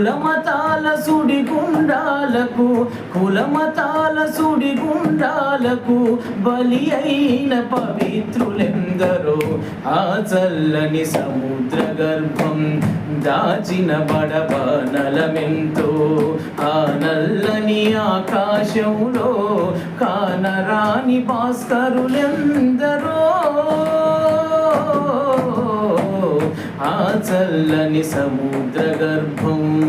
కులమతాల సుడిగుండాలకు కులమతాల సుడిగుండాలకు బలి అయిన పవిత్రులెందరో. ఆ చల్లని సముద్ర గర్భం దాచిన బడబనలమెంతో ఆ నల్లని ఆకాశంలో కానరాని భాస్కరులెందరో. చల్లని సముద్ర గర్భం.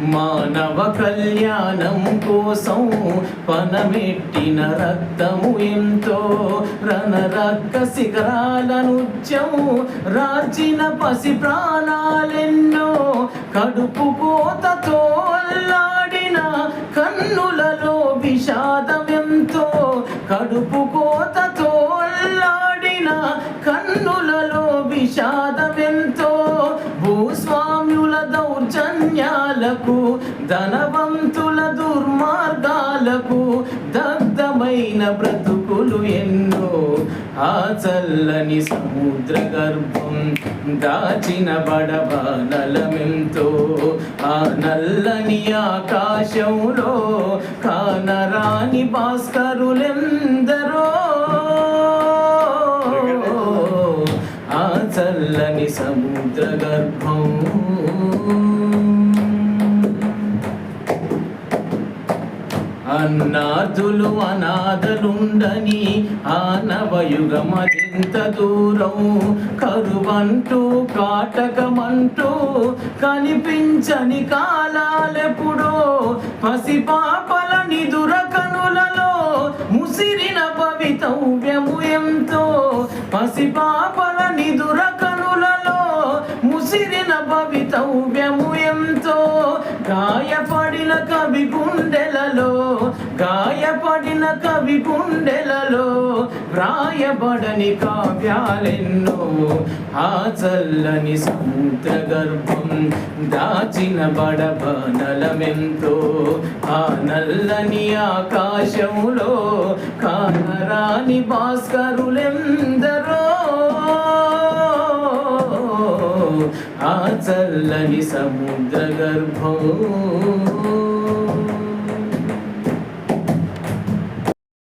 మానవ కళ్యాణం కోసం పనమెట్టిన రక్తము ఎంతో. రణరక్క శిఖరాల రాచిన పసి ప్రాణాలెన్నో. కడుపు కోతతో దౌర్జన్యాలకు ధనవంతుల దుర్మార్గాలకు దగ్ధమైన బ్రతుకులు ఎన్నో ఆ చల్లని సముద్ర గర్భం దాచిన బడబానలమెంతో ఆ నల్లని ఆకాశంలో కానరాని భాస్కరులెందరో ఆ చల్లని సముద్ర గర్భం. అన్నార్థులు అనాథలుండని ఆ దూరం? కరువంటూ కాటకమంటూ కనిపించని కాలాలెప్పుడో పసిపాపల నిదుర కనులలో ముసిరిన పవితవ్యము ఎంతో? పసిపాపల నిదుర కనులలో ముసిరిన పవితవ్యము ఎంతో? గాయపడిన కవి గుండెలలో గాయపడిన కవి గుండెలలో వ్రాయబడని కావ్యాలెన్నో ఆ చల్లని సముద్ర గర్భం దాచిన బడబనలమెంతో ఆ నల్లని ఆకాశములో కానరాని భాస్కరులెందరో ఆ చల్లని సముద్ర గర్భం.